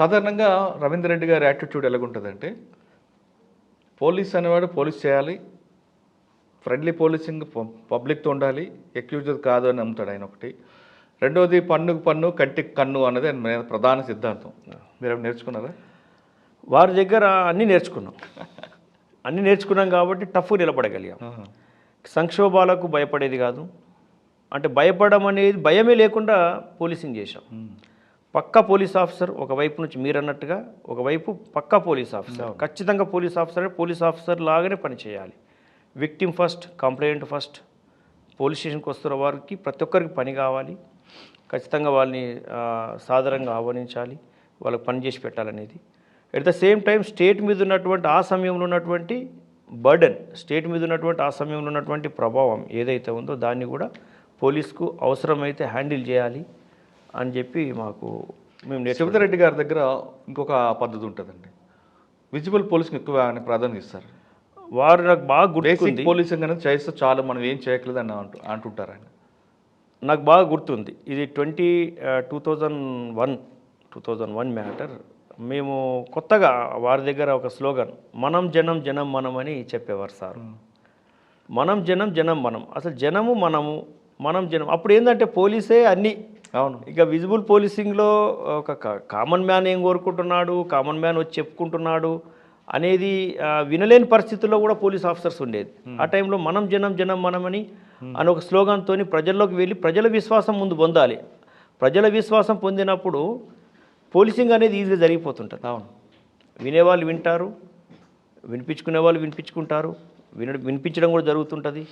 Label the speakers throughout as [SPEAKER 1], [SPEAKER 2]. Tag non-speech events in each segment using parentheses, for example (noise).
[SPEAKER 1] సాధారణంగా రవీందర్ రెడ్డి గారి యాటిట్యూడ్ ఎలాగుంటుందంటే పోలీస్ అనేవాడు పోలీస్ చేయాలి ఫ్రెండ్లీ పోలీసింగ్ పబ్లిక్తో ఉండాలి ఎక్యూజ్డ్ కాదు అని నమ్ముతాడు ఆయన ఒకటి. రెండోది పన్నుకు పన్ను కంటికి కన్ను అన్నది ఆయన ప్రధాన సిద్ధాంతం. మీరు నేర్చుకున్నారా?
[SPEAKER 2] వారి దగ్గర అన్నీ నేర్చుకున్నాం. అన్నీ నేర్చుకున్నాం కాబట్టి టఫ్ నిలబడగలిగాం. సంక్షోభాలకు భయపడేది కాదు. అంటే భయపడడం అనేది భయమే లేకుండా పోలీసింగ్ చేశాం. పక్కా పోలీస్ ఆఫీసర్ ఒకవైపు నుంచి మీరు అన్నట్టుగా ఒకవైపు పక్కా పోలీస్ ఆఫీసర్. ఖచ్చితంగా పోలీస్ ఆఫీసర్ అంటే పోలీస్ ఆఫీసర్ లాగానే పనిచేయాలి victim first complaint first. Police స్టేషన్కి వస్తున్న వారికి ప్రతి ఒక్కరికి పని కావాలి. ఖచ్చితంగా వాళ్ళని సాధారణంగా ఆహ్వానించాలి. వాళ్ళకి పని చేసి పెట్టాలనేది. At the same time state మీద ఉన్నటువంటి ఆ సమయంలో ఉన్నటువంటి బర్డన్ స్టేట్ మీద ఉన్నటువంటి ఆ సమయంలో ఉన్నటువంటి ప్రభావం ఏదైతే ఉందో దాన్ని కూడా పోలీస్కు అవసరమైతే హ్యాండిల్ చేయాలి. అని చెప్పి మాకు మేము నేర్చు
[SPEAKER 1] శివధర్ రెడ్డి గారి దగ్గర ఇంకొక పద్ధతి ఉంటుందండి. విజిబుల్ పోలీసింగ్ ఎక్కువ ఆయన ప్రాధాన్యత ఇస్తారు.
[SPEAKER 2] వారు నాకు బాగా గుర్తుంది.
[SPEAKER 1] పోలీసింగ్ అనేది చేస్తే చాలు మనం ఏం చేయట్లేదు అని అంటూ అంటుంటారు ఆయన.
[SPEAKER 2] నాకు బాగా గుర్తుంది. ఇది twenty two thousand one two thousand one matter. మేము కొత్తగా వారి దగ్గర ఒక స్లోగన్ మనం జనం జనం మనం అని చెప్పేవారు సార్. మనం జనం జనం మనం అసలు జనము మనము మనం జనం. అప్పుడు ఏంటంటే పోలీసే అన్నీ
[SPEAKER 1] అవును.
[SPEAKER 2] ఇక విజిబుల్ పోలీసింగ్లో ఒక కామన్ మ్యాన్ ఏం కోరుకుంటున్నాడు? కామన్ మ్యాన్ వచ్చి చెప్పుకుంటున్నాడు? అనేది వినలేని పరిస్థితుల్లో కూడా పోలీస్ ఆఫీసర్స్ ఉండేది. ఆ టైంలో మనం జనం జనం మనమని అని ఒక స్లోగన్తో ప్రజల్లోకి వెళ్ళి ప్రజల విశ్వాసం ముందు పొందాలి. ప్రజల విశ్వాసం పొందినప్పుడు పోలీసింగ్ అనేది ఈజీగా జరిగిపోతుంటుంది.
[SPEAKER 1] అవును.
[SPEAKER 2] వినేవాళ్ళు వింటారు. వినిపించుకునే వాళ్ళు వినిపించుకుంటారు. విన వినిపించడం కూడా జరుగుతుంటుంది.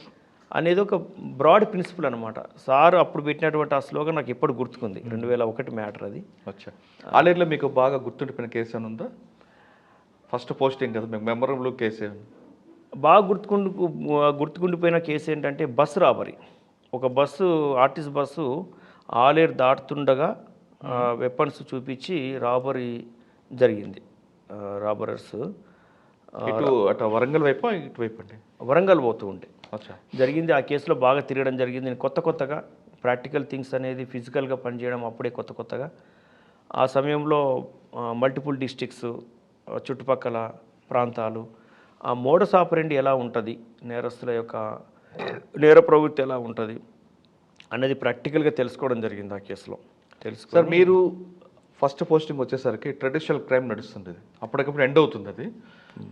[SPEAKER 2] అనేది ఒక బ్రాడ్ ప్రిన్సిపల్ అనమాట సార్ అప్పుడు పెట్టినటువంటి ఆ స్లోగన్ నాకు ఎప్పుడు గుర్తుకుంది. రెండు వేల ఒకటి మ్యాటర్ అది
[SPEAKER 1] వచ్చా ఆలేరులో మీకు బాగా గుర్తుండిపోయిన కేసు అని ఉందా? ఫస్ట్ పోస్టింగ్ కదా మీకు మెమరబుల్ కేసు?
[SPEAKER 2] బాగా గుర్తుకుండు గుర్తుకుండిపోయిన కేసు ఏంటంటే బస్సు రాబరీ ఒక బస్సు ఆర్టీసీ బస్సు ఆలేరు దాటుతుండగా వెపన్స్ చూపించి రాబరీ జరిగింది. రాబరర్స్
[SPEAKER 1] ఇటు అటు వరంగల్ వైపు ఇటు వైపు అండి?
[SPEAKER 2] వరంగల్ పోతూ ఉండే.
[SPEAKER 1] అచ్చా
[SPEAKER 2] జరిగింది ఆ కేసులో బాగా తిరగడం జరిగింది. నేను కొత్త కొత్తగా ప్రాక్టికల్ థింగ్స్ అనేది ఫిజికల్గా పనిచేయడం అప్పుడే కొత్త కొత్తగా. ఆ సమయంలో మల్టిపుల్ డిస్ట్రిక్ట్స్ చుట్టుపక్కల ప్రాంతాలు ఆ మోడస్ ఆపరెండి ఎలా ఉంటుంది? నేరస్తుల యొక్క నేర ప్రవృత్తి ఎలా ఉంటుంది? అనేది ప్రాక్టికల్గా తెలుసుకోవడం జరిగింది ఆ కేసులో. తెలుసుకో
[SPEAKER 1] సార్ మీరు ఫస్ట్ పోస్టింగ్ వచ్చేసరికి ట్రెడిషనల్ క్రైమ్ నడుస్తుంది అప్పటికప్పుడు ఎండ్ అవుతుంది అది.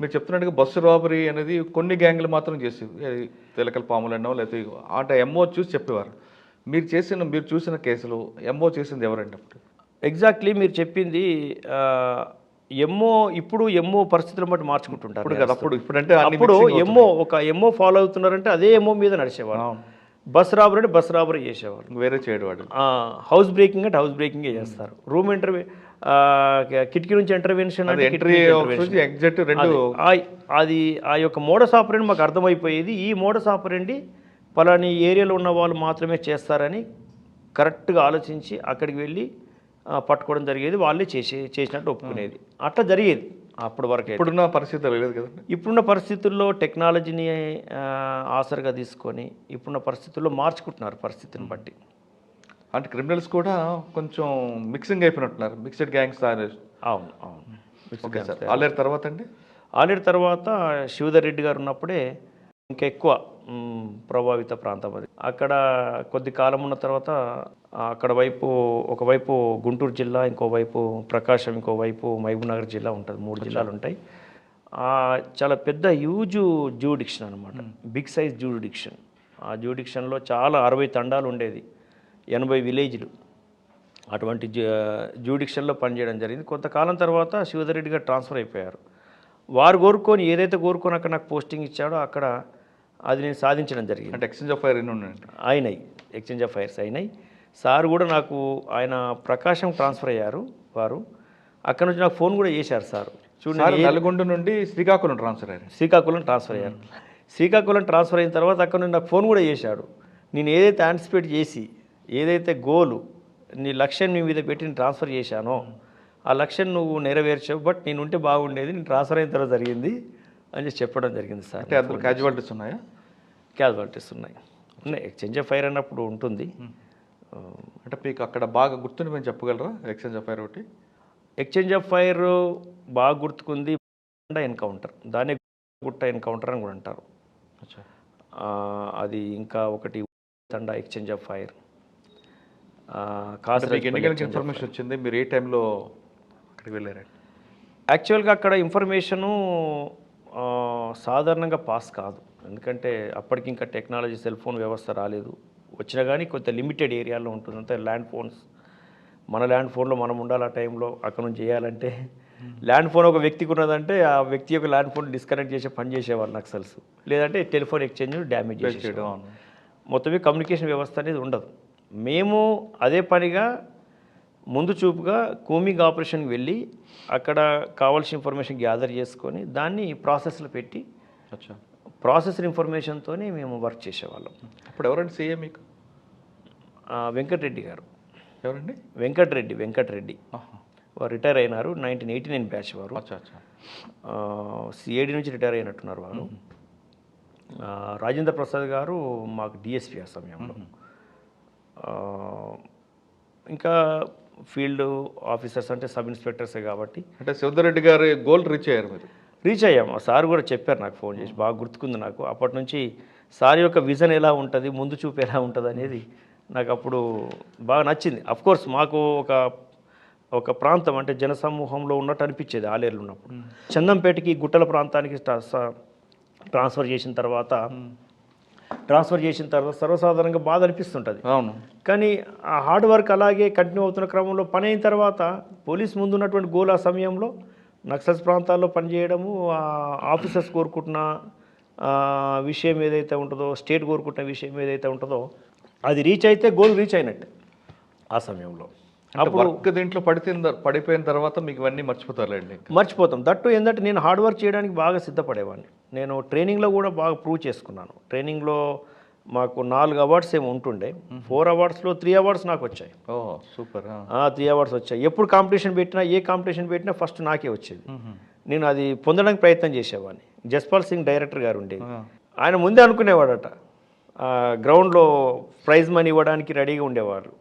[SPEAKER 1] మీరు చెప్తున్నట్టుగా బస్సు రాబరీ అనేది కొన్ని గ్యాంగ్లు మాత్రం చేసేవి. తెలకల పాములు అన్నో లేకపోతే ఆట ఎంఓ చూసి చెప్పేవారు. మీరు చేసిన మీరు చూసిన కేసులు ఎంఓ చేసింది ఎవరండి అప్పుడు?
[SPEAKER 2] ఎగ్జాక్ట్లీ మీరు చెప్పింది ఎమ్మో ఇప్పుడు ఎమ్మో పరిస్థితులను బట్టి మార్చుకుంటుంటారు.
[SPEAKER 1] ఇప్పుడు కదా అప్పుడు ఇప్పుడంటే అన్ని
[SPEAKER 2] అప్పుడు ఎమ్మో ఒక ఎమ్మో ఫాలో అవుతున్నారంటే అదే ఎమ్మో మీద నడిచేవారు. బస్ రాబరీ అంటే బస్ రాబరీ చేసేవారు
[SPEAKER 1] వేరే చేయడు వాడు
[SPEAKER 2] ఆ, హౌస్ బ్రేకింగ్ అంటే హౌస్ బ్రేకింగే చేస్తారు. రూమ్ ఇంటర్వ్యూ కిటికీ నుంచి ఇంటర్వెన్షన్
[SPEAKER 1] అది రెండు
[SPEAKER 2] ఆ- అది ఆ యొక్క మోడస్ ఆపరెండి మాకు అర్థమైపోయేది. ఈ మోడస్ ఆపరెండి పలాని ఏరియాలో ఉన్న వాళ్ళు మాత్రమే చేస్తారని కరెక్ట్గా ఆలోచించి అక్కడికి వెళ్ళి పట్టుకోవడం జరిగేది. వాళ్ళే చేసే చేసినట్టు ఒప్పుకునేది. అట్లా జరిగేది. అప్పటి వరకు.
[SPEAKER 1] ఇప్పుడున్న పరిస్థితి లేదు కదండి.
[SPEAKER 2] ఇప్పుడున్న పరిస్థితుల్లో టెక్నాలజీని ఆసరగా తీసుకొని ఇప్పుడున్న పరిస్థితుల్లో మార్చుకుంటున్నారు పరిస్థితిని బట్టి.
[SPEAKER 1] అంటే క్రిమినల్స్ కూడా కొంచెం మిక్సింగ్ అయిపోయినట్టున్నారు. మిక్స్డ్ గ్యాంగ్స్
[SPEAKER 2] అవును అవును.
[SPEAKER 1] Okay sir. ఆలేరు తర్వాత అండి?
[SPEAKER 2] ఆల్రెడీ తర్వాత శివధర్ రెడ్డి గారు ఉన్నప్పుడే ఇంకా ఎక్కువ మ్, ప్రభావిత ప్రాంతం అది. అక్కడ కొద్ది కాలం ఉన్న తర్వాత అక్కడ వైపు ఒకవైపు గుంటూరు జిల్లా ఇంకోవైపు ప్రకాశం ఇంకోవైపు మహబూబ్నగర్ జిల్లా ఉంటుంది. మూడు జిల్లాలు ఉంటాయి. చాలా పెద్ద హ్యూజ్ జూడిక్షన్ అనమాట బిగ్ సైజ్ జూడిక్షన్ ఆ జూడిక్షన్లో చాలా అరవై తండాలు ఉండేది. ఎనభై విలేజ్లు. అటువంటి జ్యూడిక్షన్లో పనిచేయడం జరిగింది. కొంతకాలం తర్వాత శివధర్ రెడ్డి గారు ట్రాన్స్ఫర్ అయిపోయారు. వారు కోరుకొని ఏదైతే కోరుకొని అక్కడ నాకు పోస్టింగ్ ఇచ్చాడో అక్కడ అది నేను సాధించడం జరిగింది.
[SPEAKER 1] అంటే ఎక్స్చేంజ్ ఆఫ్ ఫైర్
[SPEAKER 2] అయినాయి. ఎక్స్చేంజ్ ఆఫ్ ఫైర్స్ అయినాయి. సార్ కూడా నాకు ఆయన ప్రకాశం ట్రాన్స్ఫర్ అయ్యారు వారు. అక్కడ నుంచి నాకు ఫోన్ కూడా చేశారు సార్. చూడండి
[SPEAKER 1] నల్గొండ నుండి శ్రీకాకుళం ట్రాన్స్ఫర్ అయ్యారు.
[SPEAKER 2] శ్రీకాకుళం ట్రాన్స్ఫర్ అయ్యారు. శ్రీకాకుళం ట్రాన్స్ఫర్ అయిన తర్వాత అక్కడ నుండి నాకు ఫోన్ కూడా చేశాడు. నేను ఏదైతే యాంటిసిపేట్ చేసి ఏదైతే గోలు నీ లక్ష్యం నీ మీద పెట్టి నేను ట్రాన్స్ఫర్ చేశానో ఆ లక్ష్యం నువ్వు నెరవేర్చావు బట్ నేను ఉంటే బాగుండేది నేను ట్రాన్స్ఫర్ అయిన తర్వాత జరిగింది అని చెప్పి చెప్పడం జరిగింది సార్.
[SPEAKER 1] అంటే అందులో క్యాజువాలిటీస్ ఉన్నాయా?
[SPEAKER 2] క్యాజువాలిటీస్ ఉన్నాయి ఉన్నాయి. ఎక్స్చేంజ్ ఆఫ్ ఫైర్ అన్నప్పుడు ఉంటుంది.
[SPEAKER 1] అంటే మీకు అక్కడ బాగా గుర్తుండి మేము చెప్పగలరా? ఎక్స్చేంజ్ ఆఫ్ ఫైర్ ఒకటి.
[SPEAKER 2] ఎక్స్చేంజ్ ఆఫ్ ఫైర్ బాగా గుర్తుకుంది ఎన్కౌంటర్. దాన్ని గుట్ట ఎన్కౌంటర్ అని కూడా అంటారు. అది ఇంకా ఒకటి తండా ఎక్స్చేంజ్ ఆఫ్ ఫైర్
[SPEAKER 1] ఇన్ఫర్మేషన్ వచ్చింది? మీరు ఏ టైంలో అక్కడికి వెళ్ళారండి?
[SPEAKER 2] యాక్చువల్గా అక్కడ ఇన్ఫర్మేషను సాధారణంగా పాస్ కాదు. ఎందుకంటే అప్పటికి ఇంకా టెక్నాలజీ సెల్ ఫోన్ వ్యవస్థ రాలేదు. వచ్చినా కానీ కొంత లిమిటెడ్ ఏరియాలో ఉంటుంది. అంతే ల్యాండ్ ఫోన్స్. మన ల్యాండ్ ఫోన్లో మనం ఉండాలి ఆ టైంలో అక్కడ నుంచి చేయాలంటే. ల్యాండ్ ఫోన్ ఒక వ్యక్తికి ఉన్నదంటే ఆ వ్యక్తి యొక్క ల్యాండ్ ఫోన్ డిస్కనెక్ట్ చేసి పని చేసేవాళ్ళు నక్సల్స్ లేదంటే టెలిఫోన్ ఎక్స్చేంజ్ డ్యామేజ్
[SPEAKER 1] అవును.
[SPEAKER 2] మొత్తమే కమ్యూనికేషన్ వ్యవస్థ అనేది ఉండదు. మేము అదే పనిగా ముందు చూపుగా కూమింగ్ ఆపరేషన్కి వెళ్ళి అక్కడ కావాల్సిన ఇన్ఫర్మేషన్ గ్యాదర్ చేసుకొని దాన్ని ప్రాసెస్లో పెట్టి ప్రాసెస్ ఇన్ఫర్మేషన్తోనే మేము వర్క్ చేసేవాళ్ళం.
[SPEAKER 1] అప్పుడు ఎవరండి సీఏ మీకు?
[SPEAKER 2] వెంకటరెడ్డి గారు.
[SPEAKER 1] ఎవరండి?
[SPEAKER 2] వెంకటరెడ్డి వెంకటరెడ్డి. వారు రిటైర్ అయినారు నైన్టీన్ ఎయిటీ నైన్ బ్యాచ్ వారు.
[SPEAKER 1] అచ్చా అచ్చా.
[SPEAKER 2] సిఐడి నుంచి రిటైర్ అయినట్టున్నారు వారు. రాజేంద్ర ప్రసాద్ గారు మాకు డిఎస్పీ ఆ సమయంలో. ఇంకా ఫీల్డ్ ఆఫీసర్స్ అంటే సబ్ ఇన్స్పెక్టర్సే కాబట్టి.
[SPEAKER 1] అంటే శివధరెడ్డి గారి గోల్ రీచ్ అయ్యారు మీరు.
[SPEAKER 2] రీచ్ అయ్యాం ఆ సార్ కూడా చెప్పారు నాకు ఫోన్ చేసి బాగా గుర్తుకుంది నాకు. అప్పటి నుంచి సార్ యొక్క విజన్ ఎలా ఉంటుంది ముందు చూపు ఎలా ఉంటుంది అనేది నాకు అప్పుడు బాగా నచ్చింది. అఫ్ కోర్స్ మాకు ఒక ఒక ప్రాంతం అంటే జనసమూహంలో ఉన్నట్టు అనిపించేది ఆలేరులో ఉన్నప్పుడు. చందంపేటకి గుట్టల ప్రాంతానికి ట్రాన్స్ఫర్ చేసిన తర్వాత ట్రాన్స్ఫర్ చేసిన తర్వాత సర్వసాధారణంగా బాధ అనిపిస్తుంటుంది.
[SPEAKER 1] అవును.
[SPEAKER 2] కానీ ఆ హార్డ్ వర్క్ అలాగే కంటిన్యూ అవుతున్న క్రమంలో పని అయిన తర్వాత పోలీస్ ముందు ఉన్నటువంటి గోల్ ఆ సమయంలో నక్సల్స్ ప్రాంతాల్లో పనిచేయడము ఆఫీసర్స్ కోరుకుంటున్న విషయం ఏదైతే ఉంటుందో స్టేట్ కోరుకుంటున్న విషయం ఏదైతే ఉంటుందో అది రీచ్ అయితే గోల్ రీచ్ అయినట్టే ఆ సమయంలో.
[SPEAKER 1] అంటే వర్క్ దీంట్లో పడితే పడిపోయిన తర్వాత మీకు ఇవన్నీ మర్చిపోతారులేండి
[SPEAKER 2] మర్చిపోతాం. దట్టు ఏంటంటే నేను హార్డ్ వర్క్ చేయడానికి బాగా సిద్ధపడేవాడిని. నేను ట్రైనింగ్లో కూడా బాగా ప్రూవ్ చేసుకున్నాను. ట్రైనింగ్లో మాకు నాలుగు అవార్డ్స్ ఏమి ఉంటుండే. ఫోర్ అవార్డ్స్లో త్రీ అవార్డ్స్ నాకు వచ్చాయి.
[SPEAKER 1] ఓ సూపర్
[SPEAKER 2] త్రీ అవార్డ్స్ వచ్చాయి. ఎప్పుడు కాంపిటీషన్ పెట్టినా ఏ కాంపిటీషన్ పెట్టినా ఫస్ట్ నాకే వచ్చేది. నేను అది పొందడానికి ప్రయత్నం చేసేవాడిని. జస్పాల్ సింగ్ డైరెక్టర్ గారు ఉండేది ఆయన ముందే అనుకునేవాడట. గ్రౌండ్లో ప్రైజ్ మనీ ఇవ్వడానికి రెడీగా ఉండేవారు.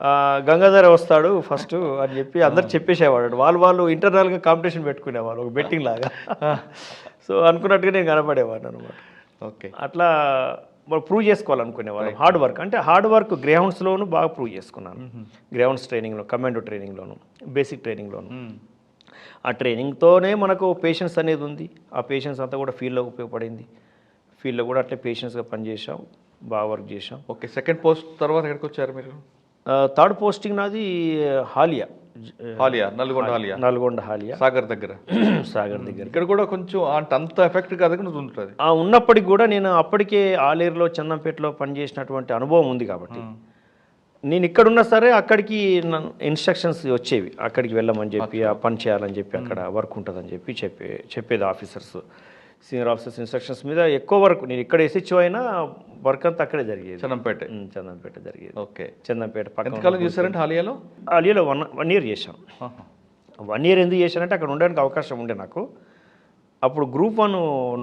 [SPEAKER 2] ఆ, గంగాధర వస్తాడు ఫస్ట్ అని చెప్పి అందరు చెప్పేసేవాడు వాళ్ళు వాళ్ళు ఇంటర్నల్గా కాంపిటీషన్ పెట్టుకునేవాళ్ళు ఒక బెట్టింగ్ లాగా. సో అనుకున్నట్టుగా నేను కనపడేవాడిని అనమాట
[SPEAKER 1] ఓకే.
[SPEAKER 2] అట్లా మరి ప్రూవ్ చేసుకోవాలనుకునేవాళ్ళం. హార్డ్ వర్క్ అంటే హార్డ్ వర్క్ గ్రౌండ్స్లోను బాగా ప్రూవ్ చేసుకున్నాను. గ్రౌండ్స్ ట్రైనింగ్లో కమాండో ట్రైనింగ్లోను బేసిక్ ట్రైనింగ్లోను ఆ ట్రైనింగ్తోనే మనకు పేషెన్స్ అనేది ఉంది. ఆ పేషెన్స్ అంతా కూడా ఫీల్డ్లో ఉపయోగపడింది. ఫీల్డ్లో కూడా అట్లే పేషెన్స్గా పనిచేసాం బాగా వర్క్ చేసాం
[SPEAKER 1] ఓకే సెకండ్ పోస్ట్ తర్వాత ఎక్కడికి వచ్చారు మీరు
[SPEAKER 2] థర్డ్ పోస్టింగ్ నాది హాలియా
[SPEAKER 1] హాలియా నల్గొండ హాలియా?
[SPEAKER 2] నల్గొండ హాలియా.
[SPEAKER 1] సాగర్ దగ్గర. (clears throat)
[SPEAKER 2] సాగర్ దగ్గర.
[SPEAKER 1] ఇక్కడ కూడా కొంచెం అంత ఎఫెక్ట్ కాదు ఉంటుంది.
[SPEAKER 2] ఆ ఉన్నప్పటికి కూడా నేను అప్పటికే ఆలేరులో చందంపేటలో పనిచేసినటువంటి అనుభవం ఉంది కాబట్టి. నేను ఇక్కడ ఉన్నా సరే అక్కడికి ఇన్స్ట్రక్షన్స్ వచ్చేవి. అక్కడికి వెళ్ళమని చెప్పి ఆ పని చేయాలని చెప్పి అక్కడ వర్క్ ఉంటుందని చెప్పి చెప్పే చెప్పేది ఆఫీసర్స్ సీనియర్ ఆఫీసర్స్ ఇన్స్ట్రక్షన్స్ మీద ఎక్కువ వర్క్ నేను ఇక్కడ ఎస్హెచ్ఓ అయినా వర్క్ అంతా అక్కడే జరిగేది.
[SPEAKER 1] చనంపేట
[SPEAKER 2] ఉమ్, చందంపేట జరిగేది.
[SPEAKER 1] ఓకే.
[SPEAKER 2] చందంపేట పక్కన
[SPEAKER 1] ఎంతకాలం చేశారంటే హాలియాలో?
[SPEAKER 2] ఆలియాలో వన్ వన్ ఇయర్ చేశాను
[SPEAKER 1] ఆహా.
[SPEAKER 2] వన్ ఇయర్ ఎందుకు చేశానంటే అక్కడ ఉండడానికి అవకాశం ఉండే నాకు. అప్పుడు గ్రూప్ వన్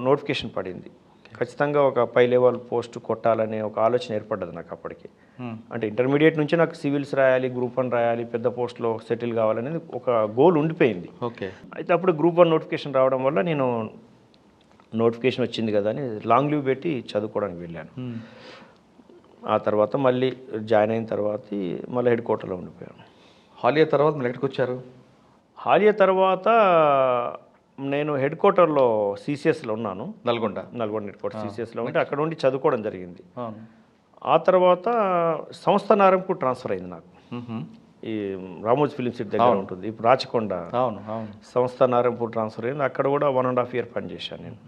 [SPEAKER 2] నోటిఫికేషన్ పడింది. ఖచ్చితంగా ఒక పై లెవెల్ పోస్ట్ కొట్టాలనే ఒక ఆలోచన ఏర్పడ్డది నాకు అప్పటికి. అంటే ఇంటర్మీడియట్ నుంచి నాకు సివిల్స్ రాయాలి గ్రూప్ వన్ రాయాలి పెద్ద పోస్ట్లో సెటిల్ కావాలనేది ఒక గోల్ ఉండిపోయింది.
[SPEAKER 1] ఓకే.
[SPEAKER 2] అయితే అప్పుడు గ్రూప్ వన్ నోటిఫికేషన్ రావడం వల్ల నేను నోటిఫికేషన్ వచ్చింది కదా అని లాంగ్ లీవ్ పెట్టి చదువుకోవడానికి వెళ్ళాను. ఆ తర్వాత మళ్ళీ జాయిన్ అయిన తర్వాత మళ్ళీ హెడ్ క్వార్టర్లో ఉండిపోయాను.
[SPEAKER 1] హాలియా తర్వాత మీరు ఎక్కడికి వచ్చారు?
[SPEAKER 2] హాలియా తర్వాత నేను హెడ్ క్వార్టర్లో సీసీఎస్లో ఉన్నాను.
[SPEAKER 1] నల్గొండ.
[SPEAKER 2] నల్గొండ హెడ్ క్వార్టర్ సీసీఎస్లో ఉంటే అక్కడ ఉండి చదువుకోవడం జరిగింది. ఆ తర్వాత సంస్థ నారంకు ట్రాన్స్ఫర్ అయింది నాకు. ఈ రామోజ్ ఫిలిం సిటీ దగ్గర ఉంటుంది. ఇప్పుడు రాచకొండ
[SPEAKER 1] అవును అవును.
[SPEAKER 2] సంస్థ నారంపూర్ ట్రాన్స్ఫర్ అయింది. అక్కడ కూడా వన్ అండ్ హాఫ్ ఇయర్ పనిచేశాను నేను.